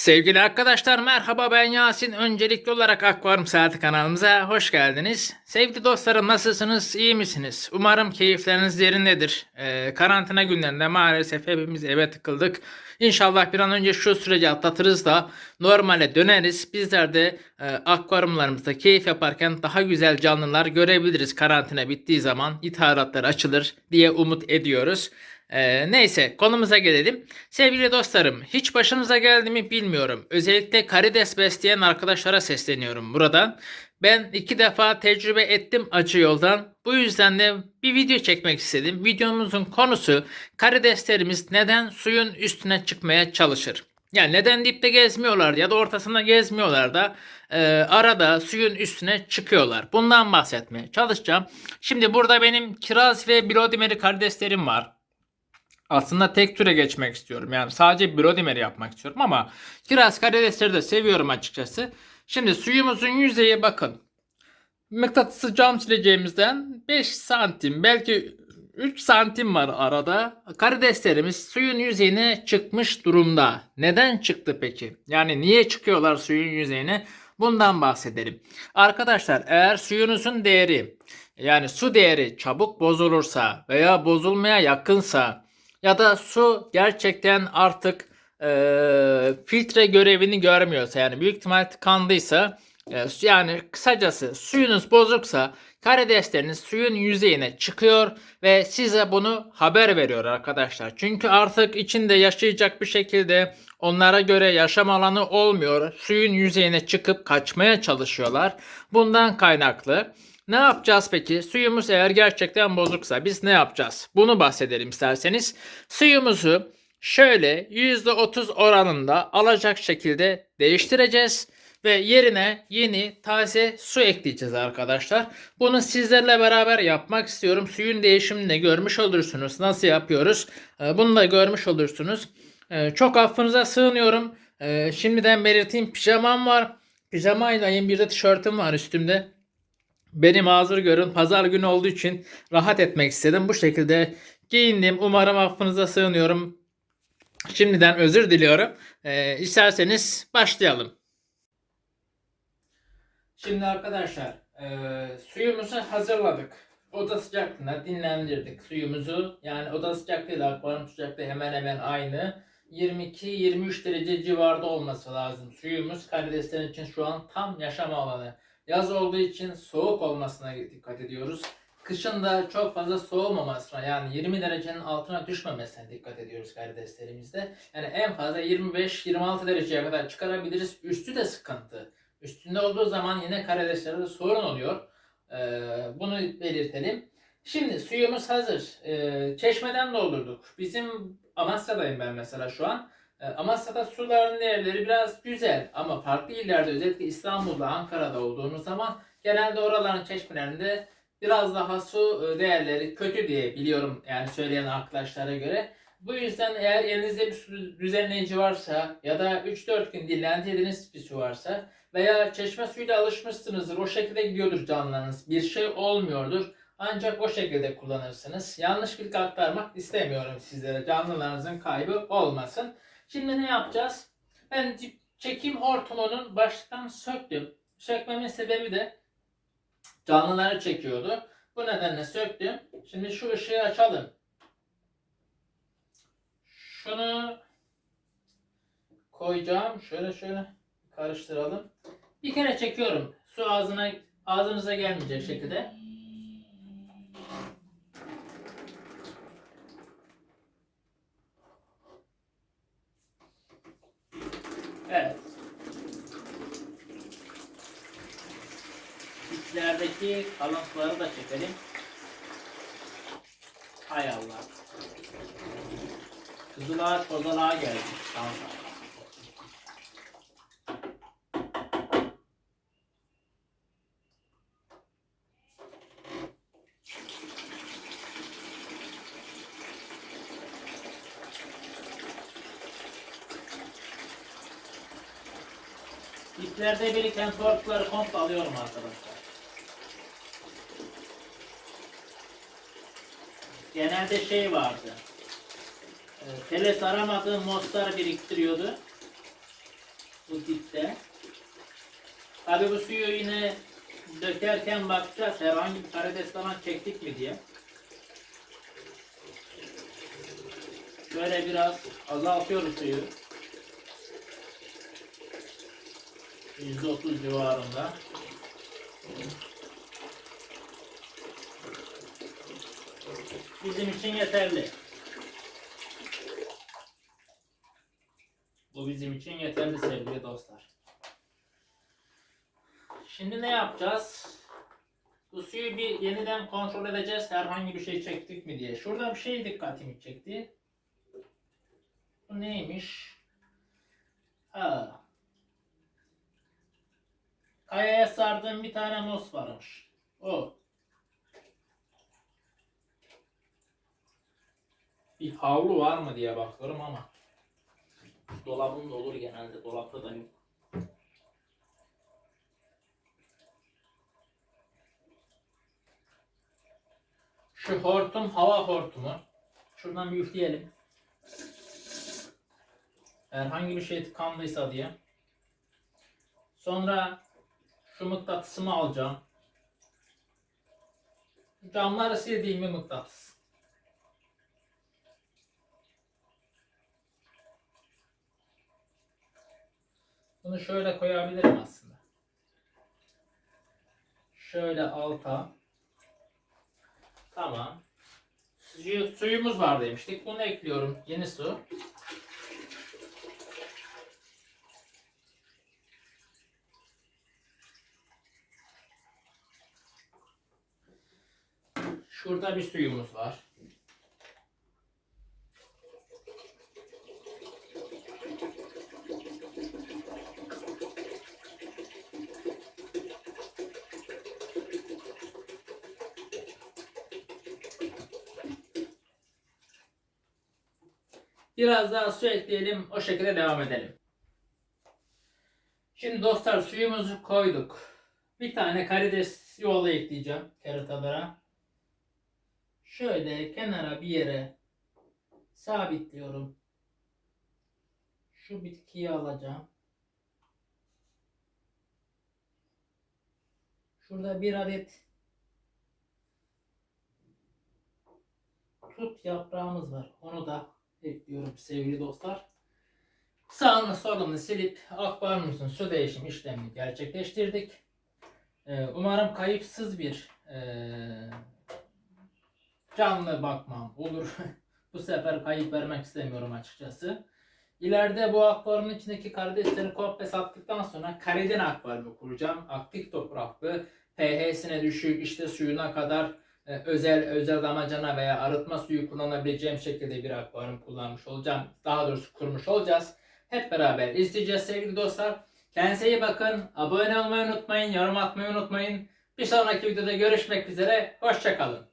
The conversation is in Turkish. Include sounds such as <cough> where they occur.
Sevgili arkadaşlar merhaba ben Yasin. Öncelikli olarak Akvaryum Saati kanalımıza hoş geldiniz. Sevgili dostlarım nasılsınız? İyi misiniz? Umarım keyifleriniz yerindedir. Ee, karantina günlerinde maalesef hepimiz eve tıkıldık. İnşallah bir an önce şu süreci atlatırız da normale döneriz. Bizler de e, akvaryumlarımızda keyif yaparken daha güzel canlılar görebiliriz. Karantina bittiği zaman ithalatlar açılır diye umut ediyoruz. Ee, neyse konumuza gelelim. Sevgili dostlarım hiç başınıza geldi mi bilmiyorum. Özellikle karides besleyen arkadaşlara sesleniyorum buradan. Ben iki defa tecrübe ettim acı yoldan. Bu yüzden de bir video çekmek istedim. Videomuzun konusu karideslerimiz neden suyun üstüne çıkmaya çalışır? Yani neden dipte gezmiyorlar ya da ortasında gezmiyorlar da e, arada suyun üstüne çıkıyorlar. Bundan bahsetmeye çalışacağım. Şimdi burada benim kiraz ve bilodimeri karideslerim var aslında tek türe geçmek istiyorum. Yani sadece Brodimer yapmak istiyorum ama kiraz karidesleri de seviyorum açıkçası. Şimdi suyumuzun yüzeye bakın. Mıknatısı cam sileceğimizden 5 santim belki 3 santim var arada. Karideslerimiz suyun yüzeyine çıkmış durumda. Neden çıktı peki? Yani niye çıkıyorlar suyun yüzeyine? Bundan bahsedelim. Arkadaşlar eğer suyunuzun değeri yani su değeri çabuk bozulursa veya bozulmaya yakınsa ya da su gerçekten artık e, filtre görevini görmüyorsa yani büyük ihtimal tıkandıysa e, yani kısacası suyunuz bozuksa karidesleriniz suyun yüzeyine çıkıyor ve size bunu haber veriyor arkadaşlar. Çünkü artık içinde yaşayacak bir şekilde onlara göre yaşam alanı olmuyor. Suyun yüzeyine çıkıp kaçmaya çalışıyorlar. Bundan kaynaklı ne yapacağız peki? Suyumuz eğer gerçekten bozuksa biz ne yapacağız? Bunu bahsedelim isterseniz. Suyumuzu şöyle %30 oranında alacak şekilde değiştireceğiz ve yerine yeni taze su ekleyeceğiz arkadaşlar. Bunu sizlerle beraber yapmak istiyorum. Suyun değişimini de görmüş olursunuz. Nasıl yapıyoruz? Ee, Bunu da görmüş olursunuz. Ee, Çok affınıza sığınıyorum. Ee, Şimdiden belirteyim pijamam var. Pijamayla bir de tişörtüm var üstümde. Beni mazur görün. Pazar günü olduğu için rahat etmek istedim. Bu şekilde giyindim. Umarım affınıza sığınıyorum. Şimdiden özür diliyorum. Ee, isterseniz başlayalım. Şimdi arkadaşlar e, suyumuzu hazırladık. Oda sıcaklığına dinlendirdik suyumuzu. Yani oda sıcaklığıyla akvaryum sıcaklığı hemen hemen aynı. 22-23 derece civarda olması lazım. Suyumuz karideslerin için şu an tam yaşam alanı. Yaz olduğu için soğuk olmasına dikkat ediyoruz. Kışın da çok fazla soğumamasına yani 20 derecenin altına düşmemesine dikkat ediyoruz karideslerimizde. Yani en fazla 25-26 dereceye kadar çıkarabiliriz. Üstü de sıkıntı. Üstünde olduğu zaman yine karideslerde sorun oluyor. Ee, bunu belirtelim. Şimdi suyumuz hazır. Ee, çeşmeden doldurduk. Bizim Amasya'dayım ben mesela şu an. Ee, Amasya'da suların değerleri biraz güzel ama farklı illerde özellikle İstanbul'da, Ankara'da olduğumuz zaman genelde oraların çeşmelerinde biraz daha su e, değerleri kötü diye biliyorum yani söyleyen arkadaşlara göre. Bu yüzden eğer elinizde bir su düzenleyici varsa ya da 3-4 gün dinlendiğiniz bir su varsa veya çeşme suyuyla alışmışsınızdır o şekilde gidiyordur canlılarınız bir şey olmuyordur. Ancak o şekilde kullanırsınız. Yanlış bilgi aktarmak istemiyorum sizlere. Canlılarınızın kaybı olmasın. Şimdi ne yapacağız? Ben çekim hortumunun baştan söktüm. Sökmemin sebebi de canlıları çekiyordu. Bu nedenle söktüm. Şimdi şu ışığı açalım. Şunu koyacağım. Şöyle şöyle karıştıralım. Bir kere çekiyorum. Su ağzına ağzınıza gelmeyecek şekilde. İçlerdeki kalıntıları da çekelim. Hay Allah. Kızılağa kozalağa geldi. Tamam. İplerde biriken torkları komple alıyorum arkadaşlar. Genelde şey vardı. E, tele saramadığım mostar biriktiriyordu. Bu tipte. Tabi bu suyu yine dökerken bakacağız herhangi bir karides falan çektik mi diye. Böyle biraz azaltıyoruz suyu. %30 civarında. Bizim için yeterli. Bu bizim için yeterli sevgili dostlar. Şimdi ne yapacağız? Bu suyu bir yeniden kontrol edeceğiz. Herhangi bir şey çektik mi diye. Şurada bir şey dikkatimi çekti. Bu neymiş? Ha. Kayaya sardığım bir tane mos varmış. O. Bir havlu var mı diye bakıyorum ama. Dolabımda olur genelde. Dolapta da yok. Şu hortum hava hortumu. Şuradan bir üfleyelim. Herhangi bir şey tıkandıysa diye. Sonra şu mıknatısımı alacağım. Camları sildiğim bir mıknatıs. Bunu şöyle koyabilirim aslında. Şöyle alta. Tamam. Suyu, suyumuz var demiştik. Bunu ekliyorum. Yeni su. Şurada bir suyumuz var. Biraz daha su ekleyelim. O şekilde devam edelim. Şimdi dostlar suyumuzu koyduk. Bir tane karides yoğla ekleyeceğim keratalara. Şöyle kenara bir yere sabitliyorum. Şu bitkiyi alacağım. Şurada bir adet tut yaprağımız var. Onu da ekliyorum sevgili dostlar. Sağını solunu silip akvaryumumuzun su değişim işlemini gerçekleştirdik. Ee, umarım kayıpsız bir ee, canlı bakmam olur. <laughs> bu sefer kayıp vermek istemiyorum açıkçası. İleride bu akvaryumun içindeki karidesleri komple sattıktan sonra kariden akvaryumu kuracağım. Aktif topraklı, pH'sine düşük, işte suyuna kadar e, özel özel damacana veya arıtma suyu kullanabileceğim şekilde bir akvaryum kullanmış olacağım. Daha doğrusu kurmuş olacağız. Hep beraber izleyeceğiz sevgili dostlar. Kendinize iyi bakın. Abone olmayı unutmayın. Yorum atmayı unutmayın. Bir sonraki videoda görüşmek üzere. Hoşçakalın.